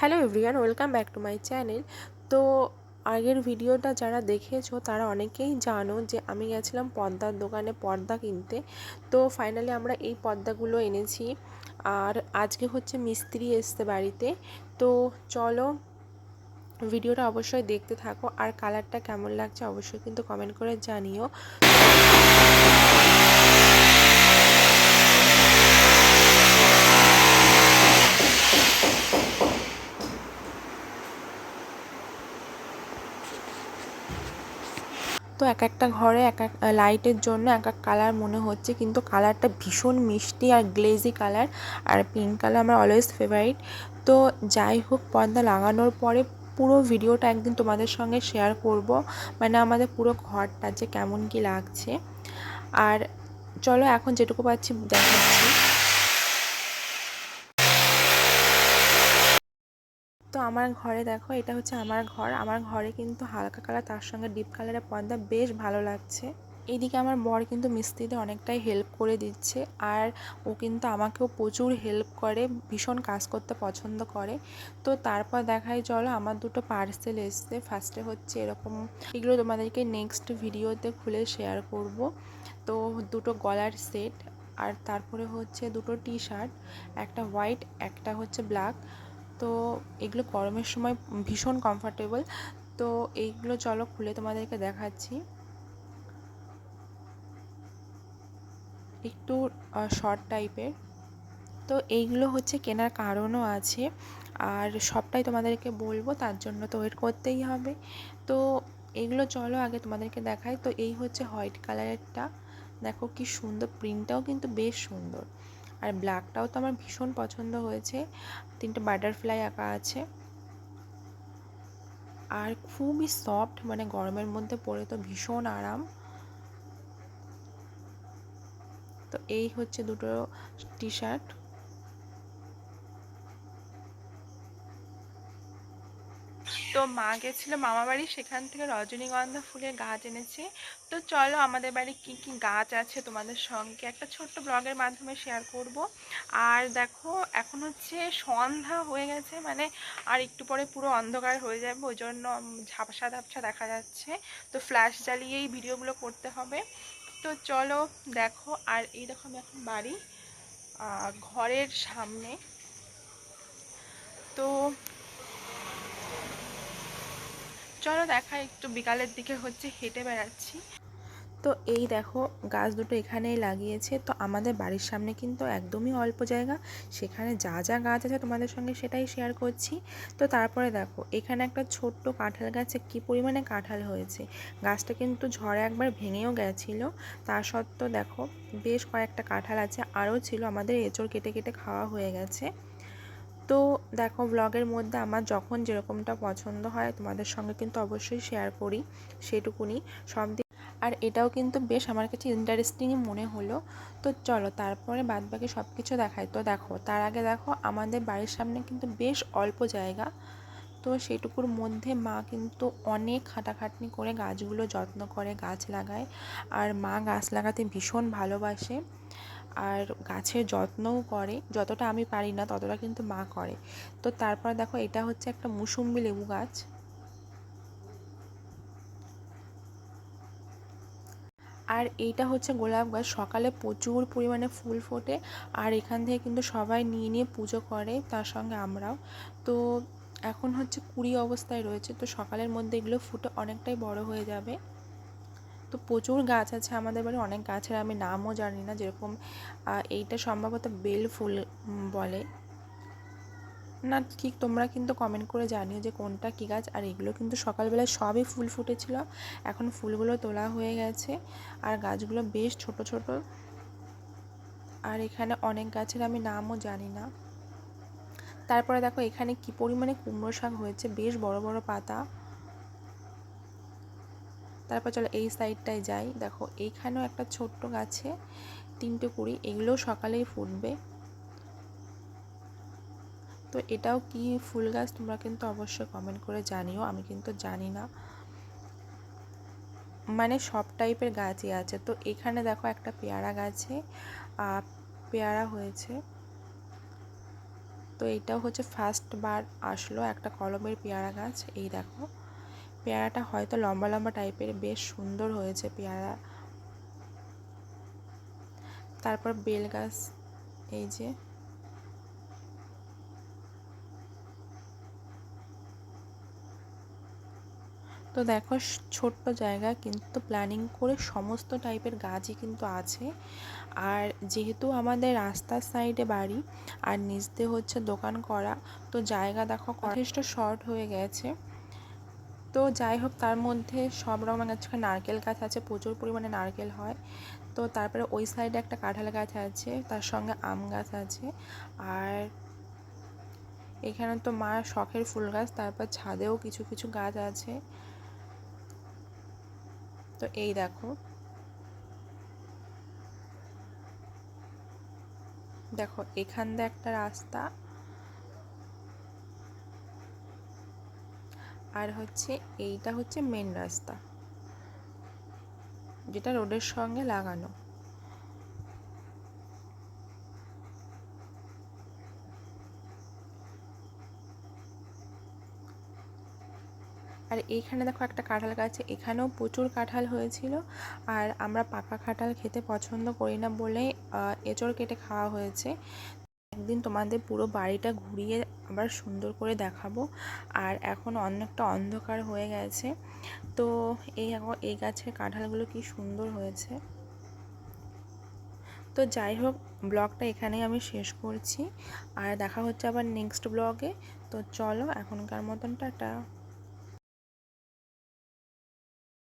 Hello everyone, welcome back to my channel. তো আগের ভিডিওটা যারা দেখেছ, তারা অনেকেই জানো যে আমি গেছিলাম পর্দার দোকানে পর্দা কিনতে। তো ফাইনালি আমরা এই পর্দাগুলো এনেছি। আর আজকে হচ্ছে মিস্ত্রি এসছে বাড়িতে। তো চলো ভিডিওটা অবশ্যই দেখতে থাকো। আর কালারটা কেমন লাগছে অবশ্যই কিন্তু কমেন্ট করে জানিও। তো এক একটা ঘরে এক এক লাইটের জন্য এক এক কালার মনে হচ্ছে। কিন্তু কালারটা ভীষণ মিষ্টি আর গ্লেজি কালার আর পিঙ্ক কালার আমার অলওয়েজ ফেভারিট তো যাই হোক, পর্দা লাগানোর পরে পুরো ভিডিওটা একদিন তোমাদের সঙ্গে শেয়ার করব। মানে আমাদের পুরো ঘরটা যে কেমন কি লাগছে। আর চলো এখন যেটুকু পাচ্ছি দেখাচ্ছি। আমার ঘরে দেখো, এটা হচ্ছে আমার ঘর। আমার ঘরে কিন্তু হালকা কালার, তার সঙ্গে ডিপ কালারের পর্দা বেশ ভালো লাগছে। এইদিকে আমার বর কিন্তু মিস্ত্রিতে অনেকটাই হেল্প করে দিচ্ছে আর ও কিন্তু আমাকেও প্রচুর হেল্প করে, ভীষণ কাজ করতে পছন্দ করে। তো তারপর দেখাই চলো আমার দুটো পার্সেল এসছে। ফার্স্টে হচ্ছে এরকম, এগুলো তোমাদেরকে নেক্সট ভিডিওতে খুলে শেয়ার করব। তো দুটো গলার সেট আর তারপরে হচ্ছে দুটো টি শার্ট একটা হোয়াইট একটা হচ্ছে ব্ল্যাক তো এগুলো গরমের সময় ভীষণ কমফর্টেবল তো এইগুলো চলো খুলে তোমাদেরকে দেখাচ্ছি। একটু শর্ট টাইপের তো এইগুলো হচ্ছে কেনার কারণও আছে, আর সবটাই তোমাদেরকে বলব, তার জন্য তো ওয়েট করতেই হবে। তো এগুলো চলো আগে তোমাদেরকে দেখাই। তো এই হচ্ছে হোয়াইট কালারেরটা দেখো কি সুন্দর প্রিন্টটাও কিন্তু বেশ সুন্দর। আর ব্ল্যাকটাও তো আমার ভীষণ পছন্দ হয়েছে। তিনটে বাটারফ্লাই আঁকা আছে। আর খুবই সফট মানে গরমের মধ্যে পরে তো ভীষণ আরাম। তো এই হচ্ছে দুটো টি শার্ট তো মা গেছিল মামা বাড়ি, সেখান থেকে রজনীগন্ধা ফুলের গাছ এনেছে। তো চলো আমাদের বাড়ি কি কি গাছ আছে তোমাদের সঙ্গে একটা ছোট্ট ব্লগের মাধ্যমে শেয়ার করব। আর দেখো, এখন হচ্ছে সন্ধ্যা হয়ে গেছে মানে আর একটু পরে পুরো অন্ধকার হয়ে যাবে ওই জন্য ঝাপসা ধাপসা দেখা যাচ্ছে। তো ফ্ল্যাশ জ্বালিয়েই ভিডিওগুলো করতে হবে। তো চলো দেখো, আর এই দেখো আমি এখন বাড়ি ঘরের সামনে। তো চলো দেখা, একটু বিকালের দিকে হচ্ছে হেঁটে বেড়াচ্ছি। তো এই দেখো, গাছ দুটো এখানেই লাগিয়েছে। তো আমাদের বাড়ির সামনে কিন্তু একদমই অল্প জায়গা। সেখানে যা যা গাছ আছে তোমাদের সঙ্গে সেটাই শেয়ার করছি। তো তারপরে দেখো, এখানে একটা ছোট্ট কাঁঠাল গাছে কী পরিমাণে কাঁঠাল হয়েছে? গাছটা কিন্তু ঝড়ে একবার ভেঙেও গেছিল। তা সত্ত্বেও দেখো, বেশ কয়েকটা কাঁঠাল আছে। আরও ছিল, আমাদের এঁচড় কেটে কেটে খাওয়া হয়ে গেছে। তো দেখো ব্লগের মধ্যে আমার যখন যেরকমটা পছন্দ হয় তোমাদের সঙ্গে কিন্তু অবশ্যই শেয়ার করি, সেটুকুনি সব দিক আর এটাও কিন্তু বেশ আমার কাছে ইন্টারেস্টিংই মনে হলো। তো চলো তারপরে বাদ বাকি সব কিছু দেখাই। তো দেখো, তার আগে দেখো আমাদের বাড়ির সামনে কিন্তু বেশ অল্প জায়গা। তো সেইটুকুর মধ্যে মা কিন্তু অনেক খাটাখাটনি করে গাছগুলো যত্ন করে, গাছ লাগায়। আর মা গাছ লাগাতে ভীষণ ভালোবাসে। আর গাছের যত্নও করে। যতটা আমি পারি না, ততটা কিন্তু মা করে। তো তারপর দেখো, এটা হচ্ছে একটা মুসুম্বি লেবু গাছ। আর এইটা হচ্ছে গোলাপ গাছ। সকালে প্রচুর পরিমাণে ফুল ফোটে আর এখান থেকে কিন্তু সবাই নিয়ে নিয়ে পুজো করে, তার সঙ্গে আমরাও। তো এখন হচ্ছে কুড়ি অবস্থায় রয়েছে, তো সকালের মধ্যে এগুলো ফুটে অনেকটাই বড় হয়ে যাবে। তো প্রচুর গাছ আছে আমাদের বাড়ি অনেক গাছের, আমি নামও জানি না যেরকম এইটা সম্ভবত বেল ফুল বলে। না, ঠিক তোমরা কিন্তু কমেন্ট করে জানিও যে কোনটা কী গাছ, আর এগুলো কিন্তু সকালবেলায় সবই ফুল ফুটেছিল, এখন ফুলগুলো তোলা হয়ে গেছে, আর গাছগুলো বেশ ছোট ছোট। আর এখানে অনেক গাছের আমি নামও জানি না। তারপরে দেখো এখানে কি পরিমাণে কুমড়ো শাক হয়েছে, বেশ বড় বড় পাতা। তারপর চলো এই সাইডটায় যাই। দেখো, এইখানেও একটা ছোট্ট গাছে তিনটে কুড়ি, এগুলোও সকালেই ফুটবে। তো এটাও কি ফুল গাছ তোমরা কিন্তু অবশ্যই কমেন্ট করে জানিও, আমি কিন্তু জানি না। মানে সব টাইপের গাছই আছে। তো এখানে দেখো একটা পেয়ারা গাছে পেয়ারা হয়েছে। তো এইটাও হচ্ছে ফার্স্ট বার আসলো একটা কলমের পেয়ারা গাছ, এই দেখো। পেয়ারাটা হয়তো লম্বা লম্বা টাইপের, বেশ সুন্দর হয়েছে পেয়ারা। তারপর বেল গাছ, এই যে। তো দেখো ছোট্ট জায়গা, কিন্তু প্ল্যানিং করে সমস্ত টাইপের গাছই কিন্তু আছে। আর যেহেতু আমাদের রাস্তার সাইডে বাড়ি, আর নিচ দিয়ে হচ্ছে দোকান করা, তো জায়গা দেখো যথেষ্ট শর্ট হয়ে গেছে। তো যাই হোক, তার মধ্যে সব রকম গাছ নারকেল গাছ আছে, প্রচুর পরিমাণে নারকেল হয়। তো তারপরে ওই সাইডে একটা কাঁঠাল গাছ আছে, তার সঙ্গে আম গাছ আছে। আর এখানে তো মা শখের ফুল গাছ, তারপর ছাদেও কিছু কিছু গাছ আছে। তো এই দেখো। দেখো, এখান দিয়ে একটা রাস্তা আর হচ্ছে এইটা হচ্ছে মেন রাস্তা, যেটা রোডের সঙ্গে লাগানো। আর এইখানে দেখো একটা কাঁঠাল গাছ, এখানেও প্রচুর কাঁঠাল হয়েছিল। আর আমরা পাকা কাঁঠাল খেতে পছন্দ করি না বলে এঁচড় কেটে খাওয়া হয়েছে। একদিন তোমাদের পুরো বাড়িটা ঘুরিয়ে আবার সুন্দর করে দেখাবো। আর এখন অনেকটা অন্ধকার হয়ে গেছে। তো এই এই গাছের কাঁঠালগুলো কি সুন্দর হয়েছে। তো যাই হোক, ব্লগটা এখানেই আমি শেষ করছি। আর দেখা হচ্ছে আবার নেক্সট ব্লগে। তো চলো, এখনকার মতনটা টাটা।